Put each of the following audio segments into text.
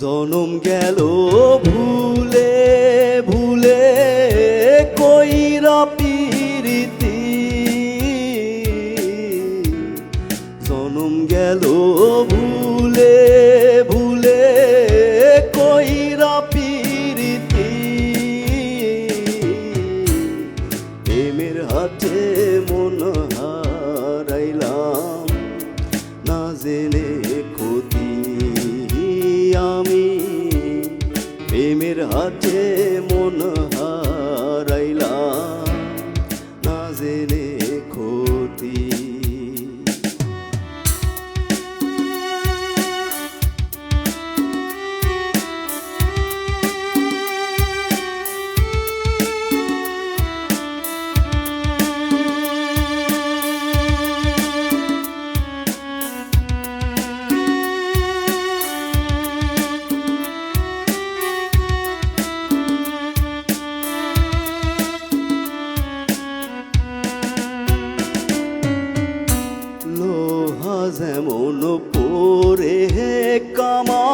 জনম গেল ভুলে ভুলে কইরা পিরিতি। জনম গেল ভুলে ভুলে কইরা পিরিতি। প্রেমের হাতে হাতে মন কামা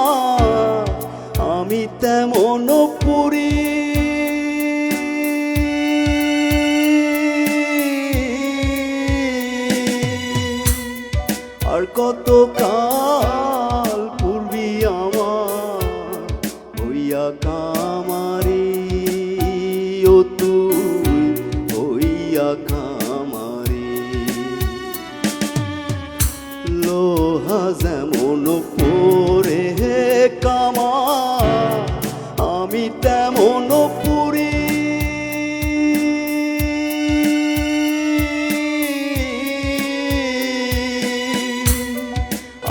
আমি তেমন পুরি। আর কত কাল পূর্বী আমার হইয়া কামারি ও তুই হইয়া কামারি লোহা যেমন হে কামা আমি তেমন পুরি।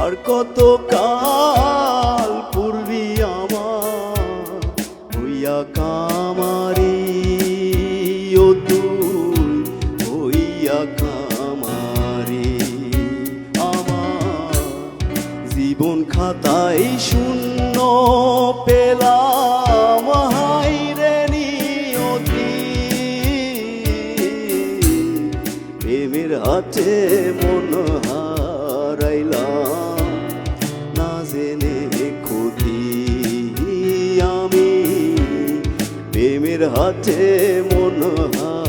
আর কত কাল খাতায় শূন্য পেলাম হাই রে নিয়তি। প্রেমের হাতে মন হারাইলাম, না জেনে ক্ষতি আমি। প্রেমের হাতে মন হারাইলাম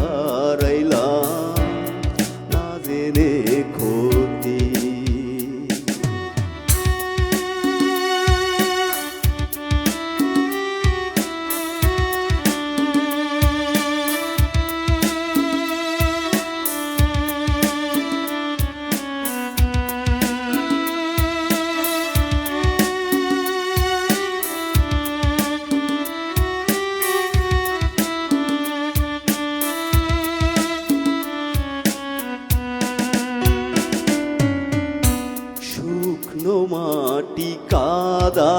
মাটি কাদা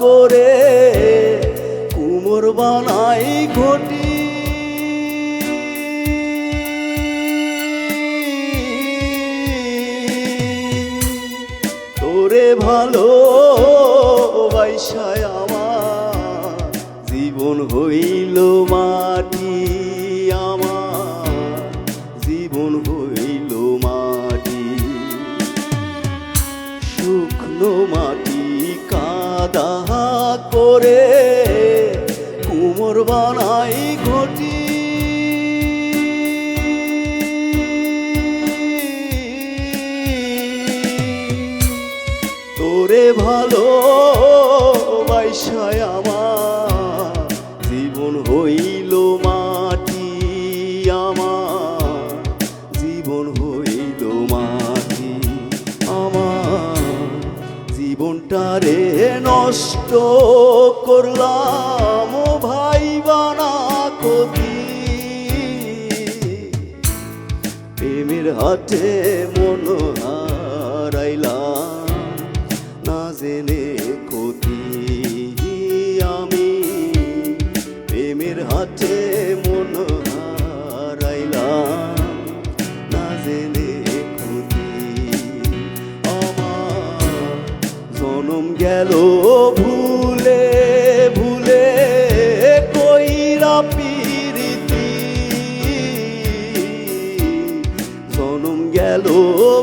করে কুমোর বানাই ঘটি। তোরে ভালো বাইসায় আমার জীবন হইল মাটি করে কুমোর বানাই ঘটি। তোরে ভালো বাইশায় আমার নষ্ট করলাম ভাই বানা কবি। প্রেমের হাতে মন হারাইলাম না জেনে গেল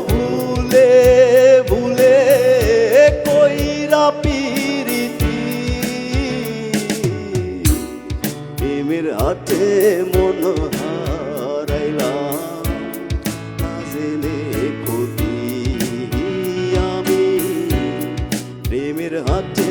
ভুলে ভুলে কই পিরিতি। প্রেমের হাটে মন ক্ষতি আমি। প্রেমের হাটে